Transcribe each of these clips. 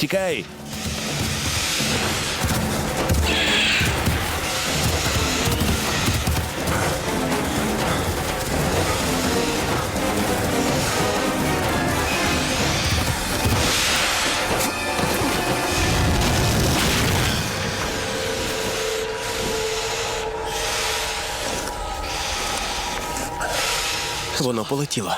Тікай, тікай. Воно полетіло.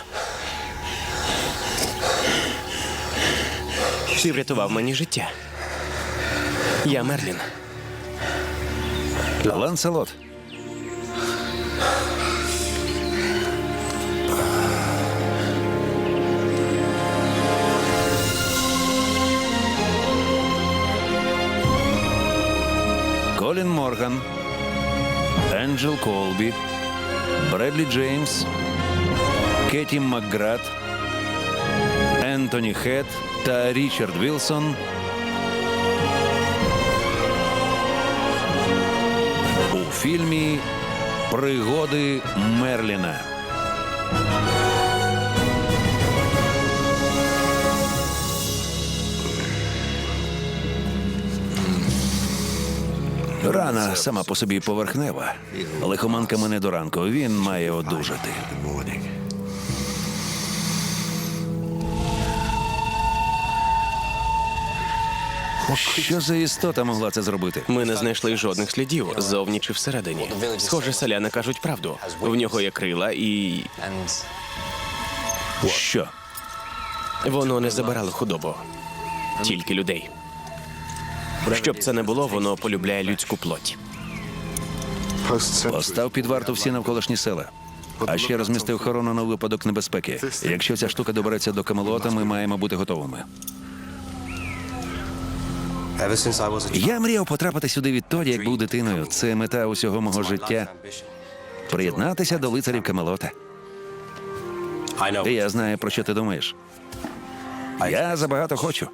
Ти врятував мені життя. Я Мерлін. Ланселот. Колін Морган, Енджел Колбі, Бредлі Джеймс, Кеті Макград, Ентоні Хет та Річард Вілсон у фільмі Пригоди Мерліна. Рана сама по собі поверхнева. Лихоманка мене до ранку. Він має одужати. Що за істота могла це зробити? Ми не знайшли жодних слідів ззовні чи всередині. Схоже, селяни кажуть правду. В нього є крила, і Що? воно не забирало худобу, тільки людей. Щоб це не було, воно полюбляє людську плоть. Постав під варту всі навколишні села. А ще розмістив охорону на випадок небезпеки. Якщо ця штука добереться до Камелота, ми маємо бути готовими. Я мріяв потрапити сюди відтоді, як був дитиною. Це мета усього мого життя. Приєднатися до лицарів Камелота. Я знаю, про що ти думаєш. Я забагато хочу.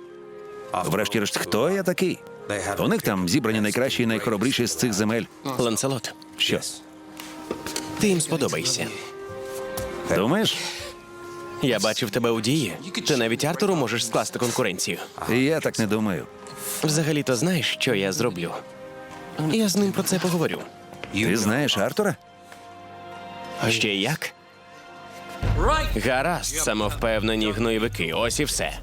Врешті-решт, хто я такий? У них там зібрані найкращі і найхоробріші з цих земель. Ланселот, Що? ти їм сподобаєшся. Думаєш? Я бачив тебе у дії. Ти навіть Артуру можеш скласти конкуренцію. Я так не думаю. Взагалі-то знаєш, що я зроблю. Я з ним про це поговорю. Ти знаєш Артура? Ще як? Гаразд, самовпевнені гноєвики. Ось і все.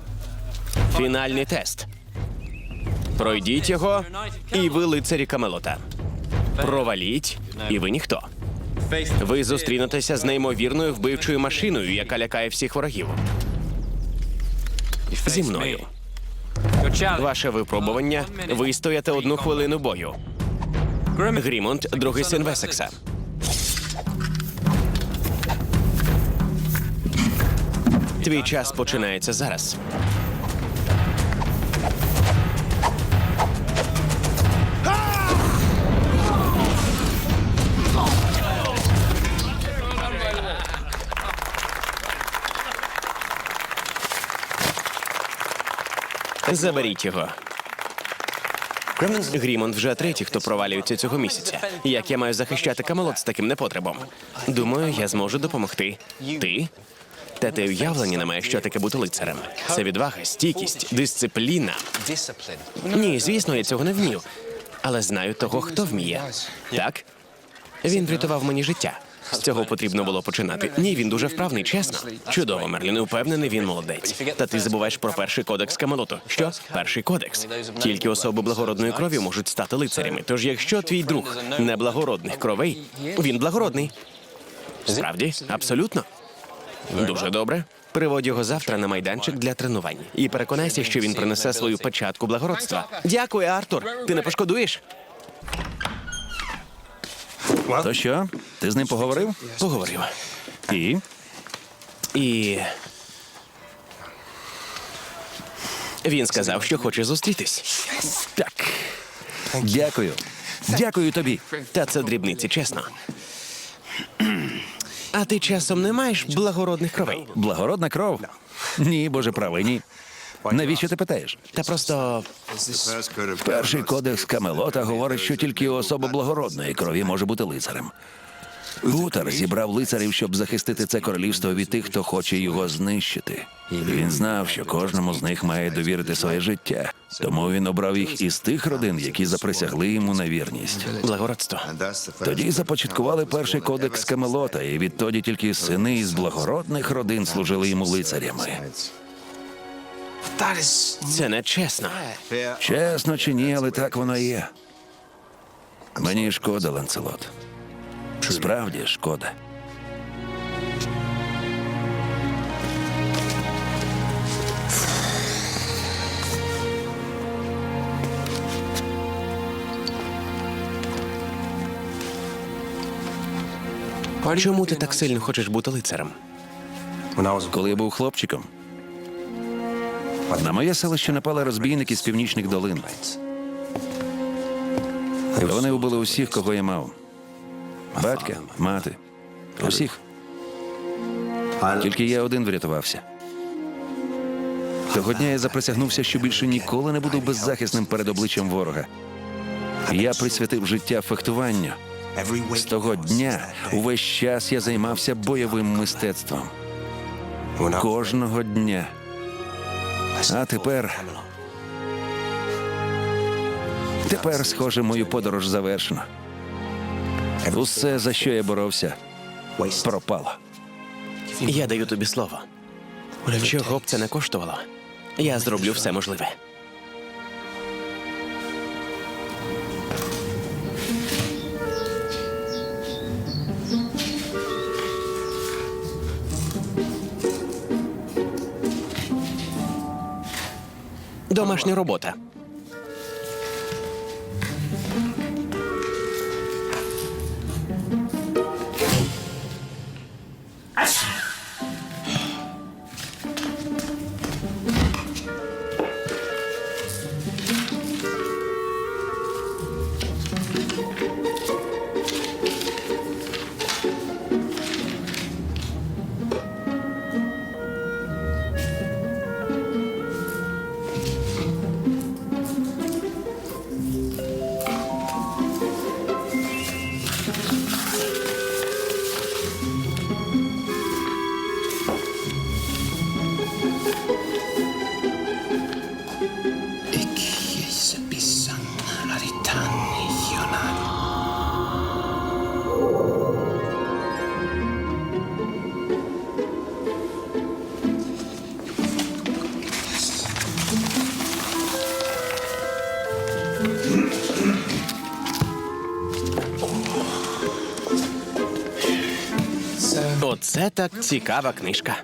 Фінальний тест. Пройдіть його, і ви лицарі Камелота. Проваліть, і ви ніхто. Ви зустрінетеся з неймовірною вбивчою машиною, яка лякає всіх ворогів. Зі мною. Ваше випробування вистояти одну хвилину бою. Грімонт, другий син Весекса. Твій час починається зараз. Заберіть його. Грімонт вже третій, хто провалюється цього місяця. Як я маю захищати Камелот з таким непотребом? Думаю, я зможу допомогти. Ти? Та ти уявлення не маєш, що таке бути лицарем. Це відвага, стійкість, дисципліна. Ні, звісно, я цього не вмію. Але знаю того, хто вміє. Так? Він врятував мені життя. З цього потрібно було починати. Ні, він дуже вправний, чесно. Чудово, Мерлін, упевнений, він молодець. Та ти забуваєш про перший кодекс Камелоту. Що? Перший кодекс. Тільки особи благородної крові можуть стати лицарями. Тож, якщо твій друг не благородних кровей, він благородний. Справді, абсолютно. Дуже добре. Приводь його завтра на майданчик для тренувань і переконайся, що він принесе свою печатку благородства. Дякую, Артур. Ти не пошкодуєш? То що? Ти з ним поговорив? Поговорив. І? І. Він сказав, що хоче зустрітись. Так. Дякую. Дякую тобі. Та це дрібниці, чесно. А ти часом не маєш благородних кровей? Благородна кров? Ні, боже правий, ні. Навіщо ти питаєш? Та просто Перший кодекс Камелота говорить, що тільки особа благородної крові може бути лицарем. Гутер зібрав лицарів, щоб захистити це королівство від тих, хто хоче його знищити. Він знав, що кожному з них має довірити своє життя, тому він обрав їх із тих родин, які заприсягли йому на вірність. благородство. Тоді започаткували перший кодекс Камелота, і відтоді тільки сини із благородних родин служили йому лицарями. Це не чесно. Чесно чи ні, але так воно і є. Мені шкода, Ланцелот. Справді шкода. Чому ти так сильно хочеш бути лицарем? Коли я був хлопчиком, на моє селище напали розбійники з північних долин. Вони убили усіх, кого я мав. Батька, мати. Усіх. Тільки я один врятувався. Того дня я заприсягнувся, що більше ніколи не буду беззахисним перед обличчям ворога. Я присвятив життя фехтуванню. З того дня увесь час я займався бойовим мистецтвом. Кожного дня. А тепер. Тепер, схоже, мою подорож завершено. Усе, за що я боровся, пропало. Я даю тобі слово. Чого б це не коштувало? Я зроблю все можливе. Домашня робота. Оце так цікава книжка.